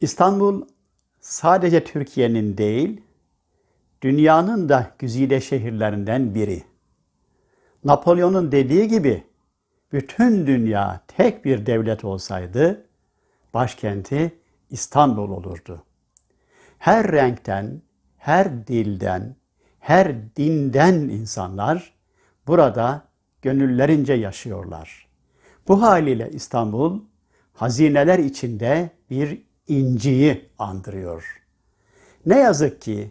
İstanbul sadece Türkiye'nin değil, dünyanın da güzide şehirlerinden biri. Napolyon'un dediği gibi bütün dünya tek bir devlet olsaydı başkenti İstanbul olurdu. Her renkten, her dilden, her dinden insanlar burada gönüllerince yaşıyorlar. Bu haliyle İstanbul hazineler içinde bir inciyi andırıyor. Ne yazık ki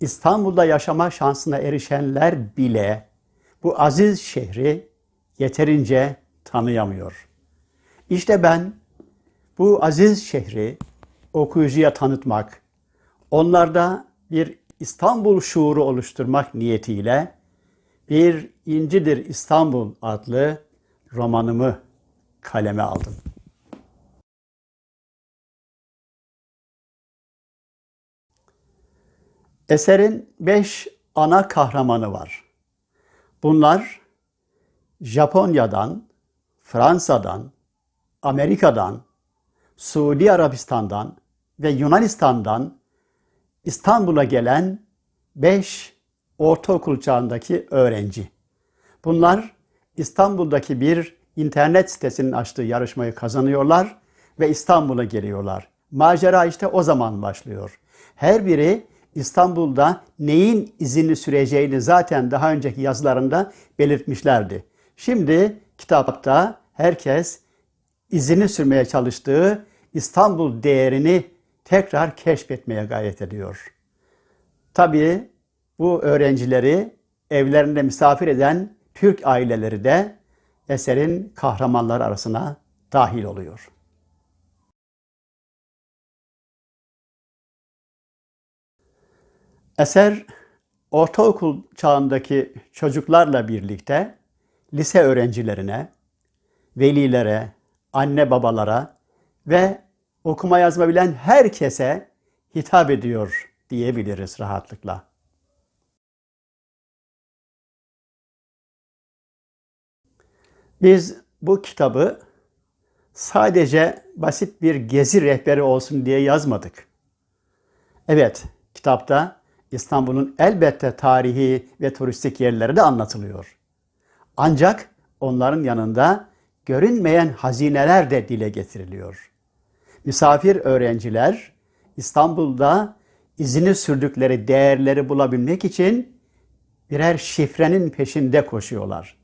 İstanbul'da yaşama şansına erişenler bile bu aziz şehri yeterince tanıyamıyor. İşte ben bu aziz şehri okuyucuya tanıtmak, onlarda bir İstanbul şuuru oluşturmak niyetiyle bir İncidir İstanbul adlı romanımı kaleme aldım. Eserin beş ana kahramanı var. Bunlar Japonya'dan, Fransa'dan, Amerika'dan, Suudi Arabistan'dan ve Yunanistan'dan İstanbul'a gelen beş ortaokul çağındaki öğrenci. Bunlar İstanbul'daki bir internet sitesinin açtığı yarışmayı kazanıyorlar ve İstanbul'a geliyorlar. Macera işte o zaman başlıyor. Her biri İstanbul'da neyin izini süreceğini zaten daha önceki yazılarında belirtmişlerdi. Şimdi kitapta herkes izini sürmeye çalıştığı İstanbul değerini tekrar keşfetmeye gayret ediyor. Tabii bu öğrencileri evlerinde misafir eden Türk aileleri de eserin kahramanları arasına dahil oluyor. Eser ortaokul çağındaki çocuklarla birlikte lise öğrencilerine, velilere, anne babalara ve okuma yazma bilen herkese hitap ediyor diyebiliriz rahatlıkla. Biz bu kitabı sadece basit bir gezi rehberi olsun diye yazmadık. Evet, kitapta İstanbul'un elbette tarihi ve turistik yerleri de anlatılıyor. Ancak onların yanında görünmeyen hazineler de dile getiriliyor. Misafir öğrenciler İstanbul'da izini sürdükleri değerleri bulabilmek için birer şifrenin peşinde koşuyorlar.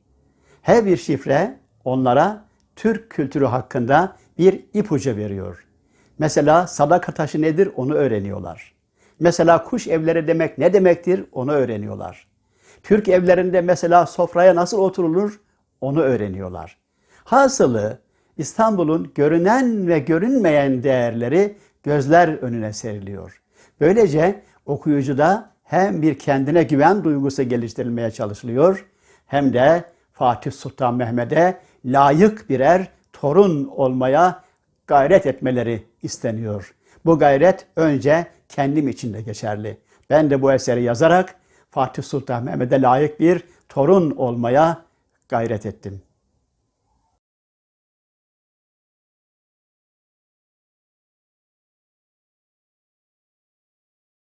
Her bir şifre onlara Türk kültürü hakkında bir ipucu veriyor. Mesela sadaka taşı nedir onu öğreniyorlar. Mesela kuş evleri demek ne demektir onu öğreniyorlar. Türk evlerinde mesela sofraya nasıl oturulur onu öğreniyorlar. Hasılı İstanbul'un görünen ve görünmeyen değerleri gözler önüne seriliyor. Böylece okuyucuda hem bir kendine güven duygusu geliştirilmeye çalışılıyor hem de Fatih Sultan Mehmet'e layık birer torun olmaya gayret etmeleri isteniyor. Bu gayret önce kendim için de geçerli. Ben de bu eseri yazarak Fatih Sultan Mehmet'e layık bir torun olmaya gayret ettim.